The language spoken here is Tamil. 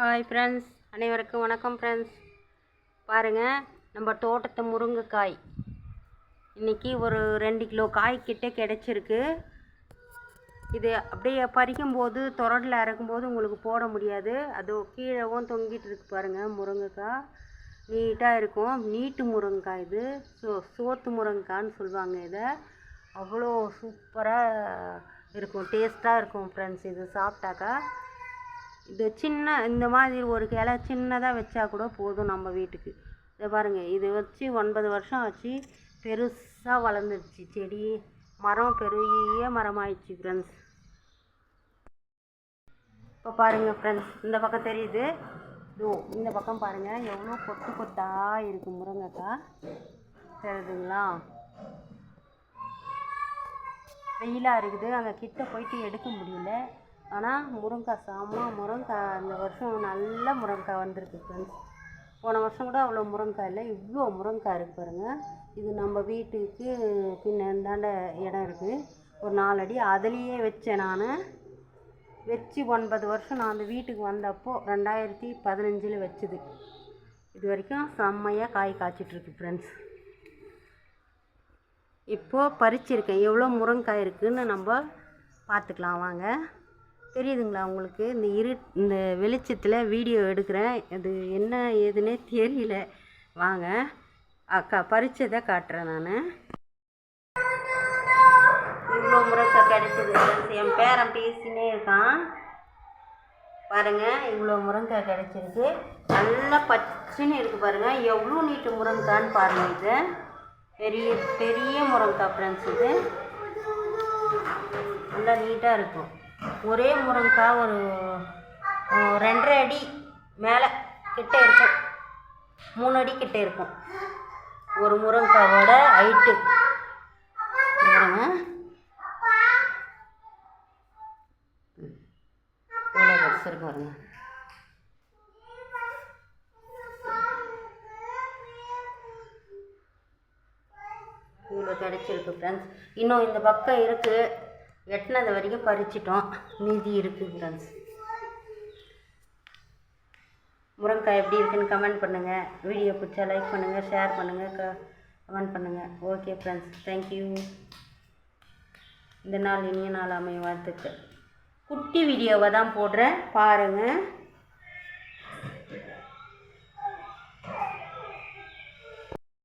ஹாய் ஃப்ரெண்ட்ஸ் அனைவருக்கும் வணக்கம் ஃப்ரெண்ட்ஸ் பாருங்கள் நம்ம தோட்டத்து முருங்கைக்காய். இன்றைக்கி ஒரு ரெண்டு கிலோ காய் கிட்டே கிடச்சிருக்கு. இது அப்படியே பறிக்கும்போது தொடரில் இறக்கும்போது உங்களுக்கு போட முடியாது. அது கீழேவும் தொங்கிட்டு இருக்கு பாருங்கள் முருங்கைக்காய். நீட்டாக இருக்கும். நீட்டு முருங்கைக்காய் இது. சோ சோத்து முருங்கைக்கான்னு சொல்லுவாங்க இதை. அவ்வளோ சூப்பராக இருக்கும். டேஸ்ட்டாக இருக்கும் ஃப்ரெண்ட்ஸ் இது சாப்பிட்டாக்கா. இது சின்ன இந்த மாதிரி ஒரு கிளை சின்னதாக வச்சா கூட போதும் நம்ம வீட்டுக்கு. இதை பாருங்கள் இது வச்சு ஒன்பது வருஷம் ஆச்சு பெருசாக வளர்ந்துருச்சு செடி. மரம் பெரிய மரமாயிடுச்சு ஃப்ரெண்ட்ஸ் இப்போ பாருங்கள் ஃப்ரெண்ட்ஸ் இந்த பக்கம் தெரியுது. இதோ இந்த பக்கம் பாருங்கள் எவ்வளோ கொத்து கொத்தாக இருக்குது முருங்கைக்காய். தெரியுதுங்களா? வெயிலாக இருக்குது அங்கே கிட்ட போயிட்டு எடுக்க முடியல. ஆனால் முருங்கைக்காய் செம்ம முருங்கைக்காய் இந்த வருஷம் நல்ல முருங்கைக்காய் வந்திருக்கு ஃப்ரெண்ட்ஸ் போன வருஷம் கூட அவ்வளோ முருங்கைக்காய் இல்லை. இவ்வளோ முருங்கைக்காய் இருக்குது பாருங்கள் இது நம்ம வீட்டுக்கு பின்ன இந்தாண்ட இடம் இருக்குது ஒரு நாலடி அதுலேயே வச்சேன் நான். வச்சு ஒன்பது வருஷம் நான் அந்த வீட்டுக்கு வந்தப்போ ரெண்டாயிரத்தி பதினஞ்சில் வச்சுது. இது வரைக்கும் செம்மையாக காய் காய்ச்சிட்ருக்கு ஃப்ரெண்ட்ஸ் இப்போது பறிச்சிருக்கேன். எவ்வளோ முருங்கைக்காய் இருக்குதுன்னு நம்ம பார்த்துக்கலாம். வாங்க. தெரியுதுங்களா உங்களுக்கு? இந்த இரு இந்த வெளிச்சத்தில் வீடியோ எடுக்கிறேன். அது என்ன ஏதுன்னே தெரியல. வாங்க. அக்கா பறிச்சதை காட்டுறேன் நான். இவ்வளோ முருங்கை கிடைச்சது என் பேரன் பேசினே இருக்கான். பாருங்கள் இவ்வளோ முருங்கை கிடைச்சிருக்கு. நல்லா பச்சைன்னு இருக்குது பாருங்கள் எவ்வளோ நீட்டு முருங்கக்கான்னு பாருங்கள் இது. பெரிய பெரிய முருங்கைக்காய் ஃப்ரெண்ட்ஸ் இது. நல்லா நீட்டாக இருக்கும். ஒரே முருங்கைக்காய் ஒரு ரெண்டரை அடி மேலே கிட்டே இருக்கும். மூணு அடி கிட்டே இருக்கும். ஒரு முருங்கைக்காவோட ஹைட்டு. பாருங்க. எவ்வளோ பெருசு இருக்கு பாருங்க. இவ்வளோ கிடச்சிருக்கு ஃப்ரெண்ட்ஸ் இன்னும் இந்த பக்கம் இருக்குது எட்டினது வரைக்கும் பறிச்சிட்டோம். மீதி இருக்குது ஃப்ரெண்ட்ஸ் முருங்கைக்காய் எப்படி இருக்குன்னு கமெண்ட் பண்ணுங்கள் வீடியோ பிடிச்சா லைக் பண்ணுங்கள் ஷேர் பண்ணுங்கள் க கமெண்ட் பண்ணுங்கள் ஓகே ஃப்ரெண்ட்ஸ் தேங்க்யூ இந்த நாள் இனிய நாள் அமைய வாழ்த்துக்கள். குட்டி வீடியோவை தான் போடுறேன். பாருங்கள்